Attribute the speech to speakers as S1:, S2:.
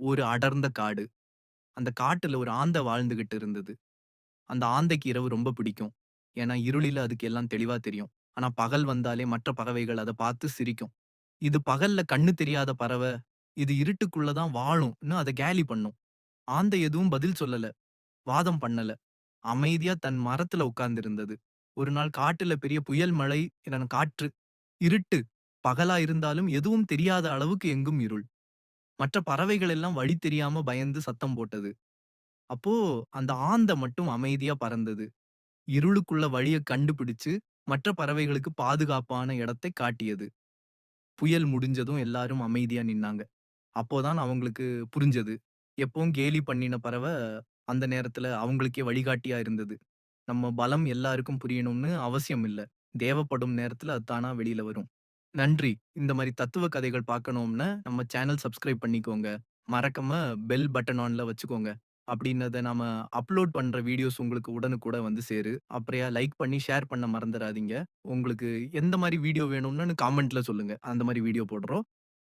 S1: ஒரு அடர்ந்த காடு. அந்த காட்டுல ஒரு ஆந்தை வாழ்ந்துகிட்டு இருந்தது. அந்த ஆந்தைக்கு இரவு ரொம்ப பிடிக்கும். ஏன்னா, இருளில அதுக்கு எல்லாம் தெளிவா தெரியும். ஆனா, பகல் வந்தாலே மற்ற பறவைகள் அதை பார்த்து சிரிக்கும். இது பகல்ல கண்ணு தெரியாத பறவை இது இருட்டுக்குள்ள தான் வாழும்னு அத கேலி பண்ணும். ஆந்தை எதுவும் பதில் சொல்லல. வாதம் பண்ணல. அமைதியா தன் மரத்துல உட்கார்ந்து இருந்தது. ஒரு நாள் காட்டுல பெரிய புயல் மழை, என காற்று, இருட்டு. பகலா இருந்தாலும் எதுவும் தெரியாத அளவுக்கு எங்கும் இருள். மற்ற பறவைகள் எல்லாம் வழி தெரியாம பயந்து சத்தம் போட்டது. அப்போ அந்த ஆந்தை மட்டும் அமைதியா பறந்தது. இருளுக்குள்ள வழிய கண்டுபிடிச்சு, மற்ற பறவைகளுக்கு பாதுகாப்பான இடத்தை காட்டியது. புயல் முடிஞ்சதும் எல்லாரும் அமைதியா நின்னாங்க. அப்போதான் அவங்களுக்கு புரிஞ்சது. எப்பவும் கேலி பண்ணின பறவை அந்த நேரத்துல அவங்களுக்கே வழிகாட்டியா இருந்தது. நம்ம பலம் எல்லாருக்கும் புரியணும்னு அவசியம் இல்ல. தேவைப்படும் நேரத்துல அது தானா வெளியில வரும். நன்றி. இந்த மாரி தத்துவ கதைகள் பார்க்கணும்னா, நம்ம சேனல் சப்ஸ்கிரைப் பண்ணிக்கோங்க. மறக்காம பெல் பட்டன் ஆன்ல வச்சுக்கோங்க. அப்படின்னத நாம அப்லோட் பண்ற வீடியோஸ் உங்களுக்கு உடனுக்குடன் வந்து சேரும். அப்புறம் லைக் பண்ணி ஷேர் பண்ண மறந்துறாதீங்க. உங்களுக்கு எந்த மாரி வீடியோ வேணும்னு காமெண்ட்ல சொல்லுங்க. அந்த மாரி வீடியோ போடுறோம்.